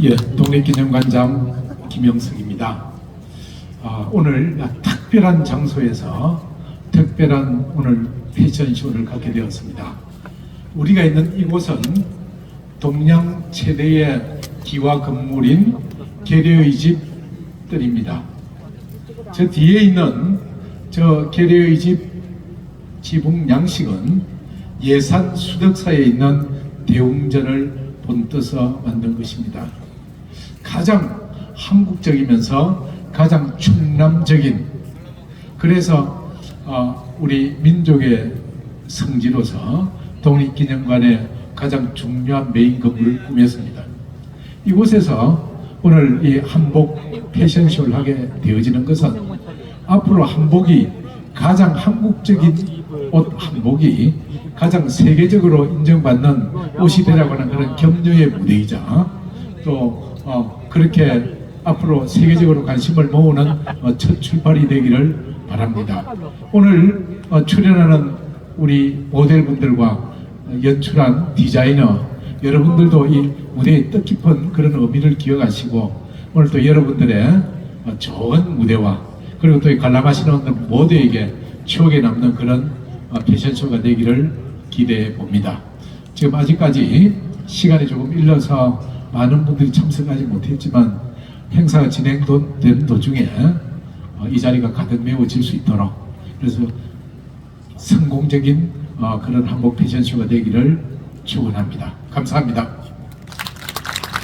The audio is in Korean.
예, 독립기념관장 김영석입니다. 아, 오늘 특별한 장소에서 특별한 오늘 패션쇼를 갖게 되었습니다. 우리가 있는 이곳은 동양 최대의 기와 건물인 계려의 집들입니다. 저 뒤에 있는 저 계려의 집 지붕 양식은 예산 수덕사에 있는 대웅전을 본떠서 만든 것입니다. 가장 한국적이면서 가장 충남적인 그래서 어, 우리 민족의 성지로서 독립기념관의 가장 중요한 메인 건물을 꾸몄습니다. 이곳에서 오늘 이 한복 패션쇼를 하게 되어지는 것은 앞으로 한복이 가장 한국적인 옷 한복이 가장 세계적으로 인정받는 옷이 되라고 하는 그런 격려의 무대이자 또 어, 그렇게 앞으로 세계적으로 관심을 모으는 어, 첫 출발이 되기를 바랍니다. 오늘 어, 출연하는 우리 모델분들과 연출한 디자이너 여러분들도 이 무대의 뜻깊은 그런 의미를 기억하시고 오늘 또 여러분들의 어, 좋은 무대와 그리고 또 이 관람하시는 모두에게 추억에 남는 그런 어, 패션쇼가 되기를 기대해 봅니다. 지금 아직까지 시간이 조금 일러서 많은 분들이 참석하지 못했지만 행사가 진행된 도중에 어, 이 자리가 가득 메워질 수 있도록 그래서 성공적인 어, 그런 한복 패션쇼가 되기를 축원합니다. 감사합니다.